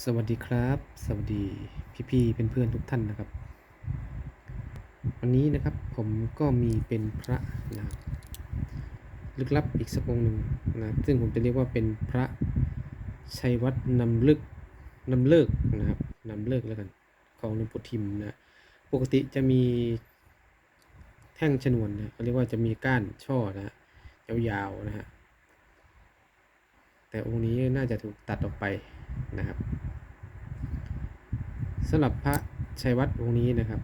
สวัสดีครับ สวัสดีพี่ๆเพื่อนๆทุกท่านนะครับ วันนี้นะครับผมก็มีเป็นพระนะลึกลับอีกสักองค์หนึ่งนะซึ่งผมจะเรียกว่าเป็นพระชัยวัฒน์นำลึกนำเลิกนะครับนำเลิกแล้วกันของหลวงปู่ทิมนะปกติจะมีแท่งชนวนนะเขาเรียกว่าจะมีก้านช่อนะฮะยาวๆนะฮะแต่องค์นี้น่าจะถูกตัดออกไปนะครับ สำหรับพระชัยวัฒน์องค์นี้นะครับ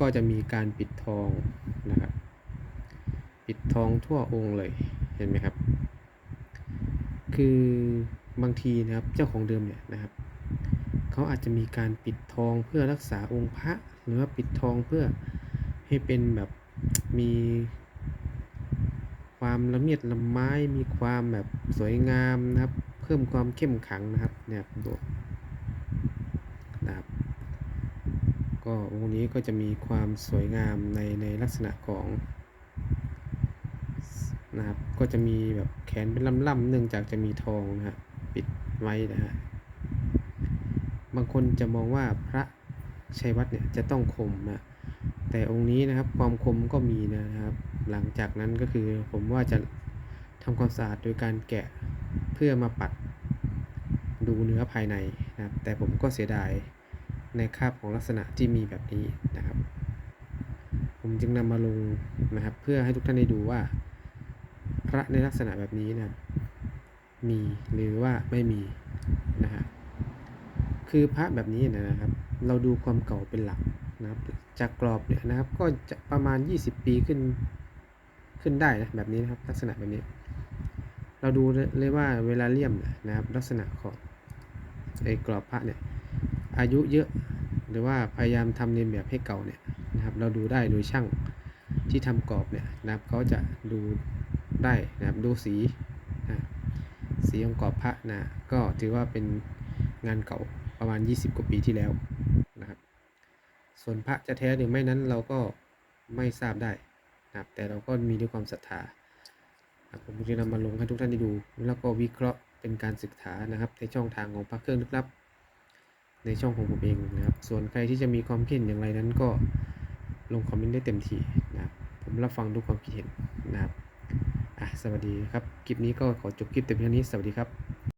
ก็จะมีการปิดทองนะครับ ปิดทองทั่วองค์เลยเห็นไหมครับ คือบางทีนะครับเจ้าของเดิมเนี่ยนะครับเขาอาจจะมีการปิดทองเพื่อรักษาองค์พระหรือว่าปิดทองเพื่อให้เป็นแบบมีความละเมียดละไม้มีความแบบสวยงามนะครับ เพิ่มความเข้มขังนะครับเนี่ยดูนะครับ ก็องค์นี้ก็จะมีความสวยงามในในลักษณะของนะครับ ก็จะมีแบบแขนเป็นล่ำๆเนื่องจากจะมีทองนะฮะปิดไว้นะฮะบางคนจะมองว่าพระชัยวัฒน์เนี่ยจะต้องคมนะแต่องค์นี้นะครับความคมก็มีนะครับ หลังจากนั้นก็คือผมว่าจะทำความสะอาดโดยการแกะเพื่อมาปัดดูเนื้อภายในนะครับ แต่ผมก็เสียดาย ในคาบของลักษณะที่มีแบบนี้นะครับ ผมจึงนำมาลงนะครับ เพื่อให้ทุกท่านได้ดูว่า พระในลักษณะแบบนี้นะมีหรือว่าไม่มีนะฮะคือพระแบบนี้นะครับ เราดูความเก่าเป็นหลักนะครับจากกรอบเนี่ยนะครับก็จะประมาณ 20 ปีขึ้นขึ้นได้นะแบบนี้นะครับลักษณะแบบนี้ เราดูเลยว่าเวลาเลี่ยมนะครับลักษณะของไอ้กรอบพระเนี่ย อายุเยอะหรือว่าพยายามทำเลียนแบบให้เก่าเนี่ยนะครับเราดูได้โดยช่างที่ทำกรอบเนี่ยนะครับเขาจะดูได้นะครับดูสีนะสีของกรอบพระนะก็ถือว่าเป็นงานเก่าประมาณ 20 กว่าปีที่แล้วนะครับส่วนพระจะแท้หรือไม่นั้นเราก็ไม่ทราบได้นะครับแต่เราก็มีด้วยความศรัทธาผมจะนำมาลงให้ทุกท่านได้ดู แล้วก็วิเคราะห์เป็นการศึกษานะครับในช่องทางของพระเครื่องลึกลับ ในช่องของผมเองนะครับ ส่วนใครที่จะมีความคิดเห็นอย่างไรนั้นก็ลงคอมเมนต์ได้เต็มที่นะครับ ผมรับฟังทุกความคิดเห็นนะครับอะสวัสดีครับ คลิปนี้ก็ขอจบคลิปแต่เพียงเท่านี้ สวัสดีครับ